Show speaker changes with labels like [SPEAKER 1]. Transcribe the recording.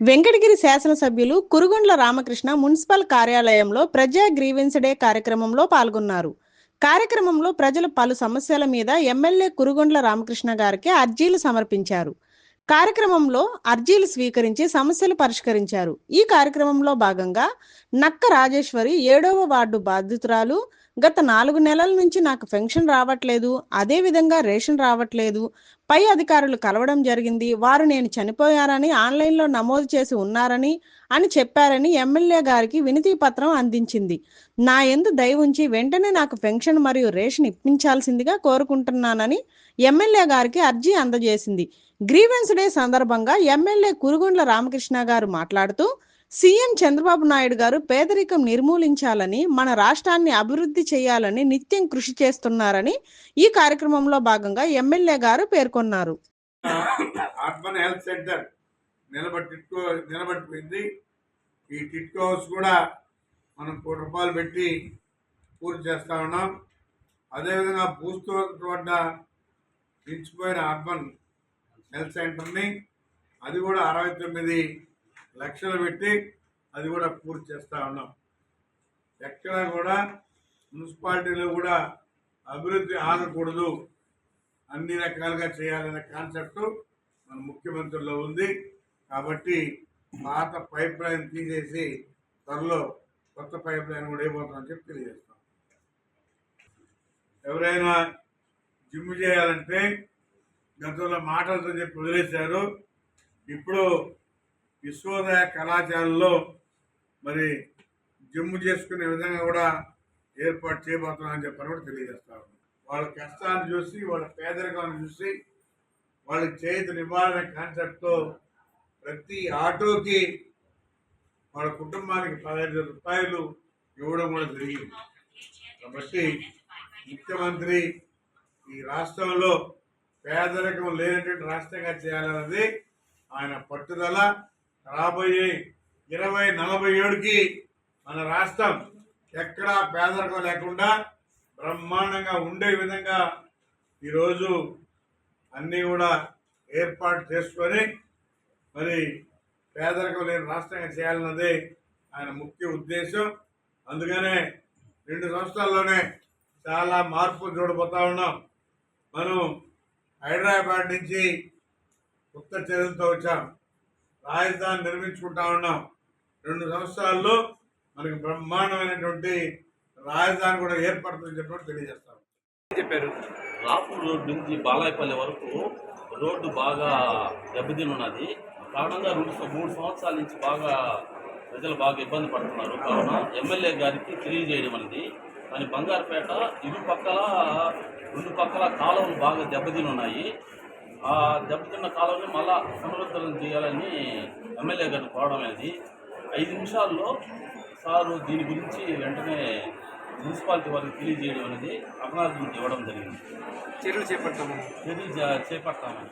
[SPEAKER 1] వెంకటగిరి శాసనసభ్యులు కురుగొండ్ల రామకృష్ణ మున్సిపల్ కార్యాలయంలో ప్రజా గ్రీవెన్స్ డే కార్యక్రమంలో పాల్గొన్నారు. కార్యక్రమంలో ప్రజలు పలు సమస్యల మీద ఎమ్మెల్యే కురుగొండ్ల రామకృష్ణ గారికి అర్జీలు సమర్పించారు. కార్యక్రమంలో అర్జీలు స్వీకరించి సమస్యలు పరిష్కరించారు. ఈ కార్యక్రమంలో భాగంగా నక్క రాజేశ్వరి ఏడవ వార్డు బాధితురాలు గత నాలుగు నెలల నుంచి నాకు పెన్షన్ రావట్లేదు అదే విధంగా రేషన్ రావట్లేదు. పై అధికారులు కలవడం జరిగింది. వారు నేను చనిపోయారని ఆన్లైన్లో నమోదు చేసి ఉన్నారని అని చెప్పారని ఎమ్మెల్యే గారికి వినతి పత్రం అందించింది. నా ఎందు దయ ఉంచి వెంటనే నాకు పెన్షన్ మరియు రేషన్ ఇప్పించాల్సిందిగా కోరుకుంటున్నానని ఎమ్మెల్యే గారికి అర్జీ అందజేసింది. గ్రీవెన్స్ డే సందర్భంగా ఎమ్మెల్యే కురుగుండ్ల రామకృష్ణ గారు మాట్లాడుతూ సీఎం చంద్రబాబు నాయుడు గారు పేదరికం నిర్మూలించాలని మన రాష్ట్రాన్ని అభివృద్ధి చేయాలని నిత్యం కృషి చేస్తున్నారని ఈ కార్యక్రమంలో భాగంగా ఎమ్మెల్యే గారు పేర్కొన్నారు.
[SPEAKER 2] అర్బన్ హెల్త్ సెంటర్ నిలబడి టిట్కో నిలబడిపోయింది. ఈ టిట్కో హౌస్ కూడా మనం కోటి రూపాయలు పెట్టి పూర్తి చేస్తా ఉన్నాం. అదేవిధంగా పూస్తున్న నిలిచిపోయిన అర్బన్ హెల్త్ సెంటర్ని అది కూడా అరవై తొమ్మిది లక్షలు పెట్టి అది కూడా పూర్తి చేస్తూ ఉన్నాం. ఎక్కడ కూడా మున్సిపాలిటీలో కూడా అభివృద్ధి ఆగకూడదు. అన్ని రకాలుగా చేయాలనే కాన్సెప్ట్ మన ముఖ్యమంత్రిలో ఉంది. కాబట్టి పాత పైప్ లైన్ తీసేసి త్వరలో కొత్త పైప్ లైన్ కూడా అయిపోతుందని చెప్పి తెలియజేస్తాం. ఎవరైనా జిమ్ చేయాలంటే గతంలో మాటలతో చెప్పి వదిలేశారు. ఇప్పుడు విశ్వోదయ కళాశాలలో మరి జిమ్ము చేసుకునే విధంగా కూడా ఏర్పాటు చేయబోతున్నామని చెప్పని కూడా తెలియజేస్తాను వాళ్ళ కష్టాన్ని చూసి వాళ్ళ పేదరికాన్ని చూసి వాళ్ళ చేతి నివారణ కాన్సెప్ట్తో ప్రతి ఆటోకి వాళ్ళ కుటుంబానికి పదహైదు రూపాయలు ఇవ్వడం కూడా జరిగింది. కాబట్టి ముఖ్యమంత్రి ఈ రాష్ట్రంలో పేదరికం లేనటువంటి రాష్ట్రంగా చేయాలన్నది ఆయన పట్టుదల రాబోయే ఇరవై నలభై ఏడుకి మన రాష్ట్రం ఎక్కడా పేదరికం లేకుండా బ్రహ్మాండంగా ఉండే విధంగా ఈరోజు అన్నీ కూడా ఏర్పాటు చేసుకొని మరి పేదరికం లేని రాష్ట్రంగా చేయాలన్నదే ఆయన ముఖ్య ఉద్దేశం. అందుకనే రెండు సంవత్సరాల్లోనే చాలా మార్పులు చూడబోతా ఉన్నాం. మనం హైదరాబాద్ నుంచి కొత్త చర్యలతో వచ్చాం. రాజధాని నిర్మించుకుంటా ఉన్నాం. రెండు సంవత్సరాల్లో మనకి బ్రహ్మాండమైనటువంటి రాజధాని కూడా ఏర్పడుతుందని చెప్పి తెలియజేస్తాం.
[SPEAKER 3] చెప్పారు?
[SPEAKER 4] రాపూర్ రోడ్ నుంచి బాలాయపల్లి వరకు రోడ్డు బాగా దెబ్బతిని ఉన్నది కారణంగా రెండు మూడు సంవత్సరాల నుంచి బాగా ప్రజలు బాగా ఇబ్బంది పడుతున్నారు. కావున ఎమ్మెల్యే గారికి తెలియజేయడం అనేది కానీ బంగారుపేట ఇరు పక్కల రెండు పక్కల కాలువలు బాగా దెబ్బతిని ఉన్నాయి ఆ దెబ్బతిన్న కాలువని మళ్ళా పునరుద్ధరణ చేయాలని ఎమ్మెల్యే గారిని కోరడం అనేది. ఐదు నిమిషాల్లో సారు దీని గురించి వెంటనే మున్సిపాలిటీ వారికి తెలియజేయడం అనేది అపరాధం ఇవ్వడం జరిగింది.
[SPEAKER 3] చర్యలు చేపడతాము?
[SPEAKER 4] చర్య చేపడతామని.